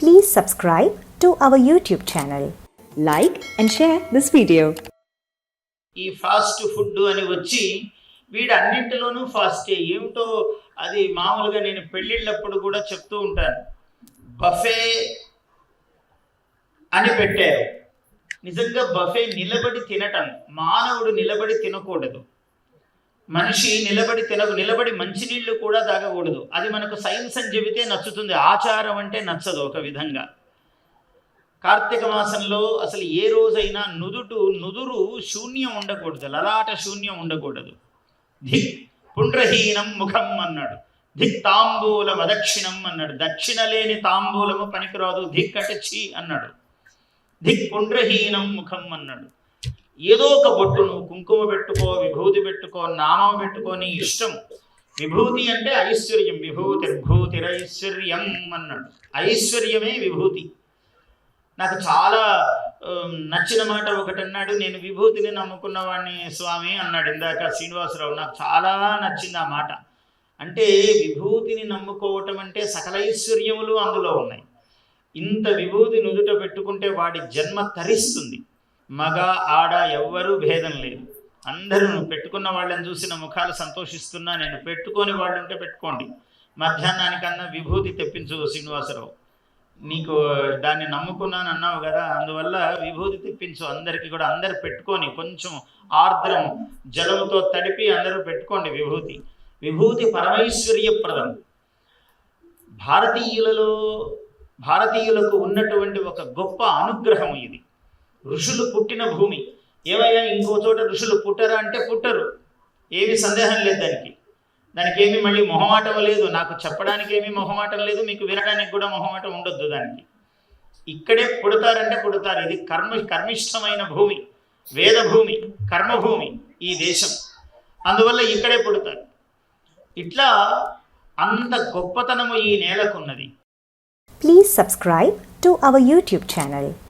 Please subscribe to our YouTube channel. Like and share this video. ఈ fast food అని వచ్చి వీడు అన్నింటిలోనూ ఫాస్టే ఏమిటో అది మామూలుగా నేను పెళ్ళిళ్ళప్పుడు కూడా చెప్తూ ఉంటాను బఫే అని పెట్టారు నిజంగా బఫే నిలబడి తినటం మానవుడు నిలబడి తినకూడదు మనిషి నిలబడి తినకు నిలబడి మంచినీళ్ళు కూడా తాగకూడదు. అది మనకు సైన్స్ అని చెబితే నచ్చుతుంది. ఆచారం అంటే నచ్చదు ఒక విధంగా. కార్తీక మాసంలో అసలు ఏ రోజైనా నుదుటు నుదురు శూన్యం ఉండకూడదు. లలాట శూన్యం ఉండకూడదు. ధిక్ పుండ్రహీనం ముఖం అన్నాడు. ధిక్ తాంబూలం అదక్షిణం అన్నాడు. దక్షిణ లేని తాంబూలము పనికిరాదు. ధిక్ అంటే ఛీ అన్నాడు. ధిక్ పుండ్రహీనం ముఖం అన్నాడు. ఏదో ఒక బొట్టు నువ్వు కుంకుమ పెట్టుకో విభూతి పెట్టుకో నామం పెట్టుకో నీ ఇష్టం. విభూతి అంటే ఐశ్వర్యం. విభూతి భూతిరైశ్వర్యం అన్నాడు. ఐశ్వర్యమే విభూతి. నాకు చాలా నచ్చిన మాట ఒకటి అన్నాడు. నేను విభూతిని నమ్ముకున్నవాడిని స్వామి అన్నాడు ఇందాక శ్రీనివాసరావు. నాకు చాలా నచ్చింది ఆ మాట. అంటే విభూతిని నమ్ముకోవటం అంటే సకల ఐశ్వర్యములు అందులో ఉన్నాయి. ఇంత విభూతి నుదుట పెట్టుకుంటే వాడి జన్మ తరిస్తుంది. మగ ఆడ ఎవ్వరూ భేదం లేదు. అందరూ నువ్వు పెట్టుకున్న వాళ్ళని చూసిన ముఖాలు సంతోషిస్తున్నా నేను పెట్టుకొని వాళ్ళు ఉంటే పెట్టుకోండి. మధ్యాహ్నానికన్నా విభూతి తెప్పించు శ్రీనివాసరావు. నీకు దాన్ని నమ్ముకున్నాను అన్నావు కదా అందువల్ల విభూతి తెప్పించు. అందరికి కూడా అందరు పెట్టుకొని కొంచెం ఆర్ద్రం జలంతో తడిపి అందరూ పెట్టుకోండి విభూతి. విభూతి పరమైశ్వర్యప్రదం. భారతీయులలో భారతీయులకు ఉన్నటువంటి ఒక గొప్ప అనుగ్రహం ఇది. ఋషులు పుట్టిన భూమి. ఏమయ్యా ఇంకో చోట ఋషులు పుట్టరా అంటే పుట్టరు. ఏమి సందేహం లేదు దానికి. దానికి ఏమి మళ్ళీ మొహమాటం లేదు. నాకు చెప్పడానికి ఏమీ మొహమాటం లేదు. మీకు వినడానికి కూడా మొహమాటం ఉండొద్దు దానికి. ఇక్కడే పుడతారంటే పుడతారు. ఇది కర్మ కర్మిష్టమైన భూమి. వేద భూమి కర్మభూమి ఈ దేశం. అందువల్ల ఇక్కడే పుడతారు. ఇట్లా అంత గొప్పతనము ఈ నేలకున్నది please subscribe to our YouTube channel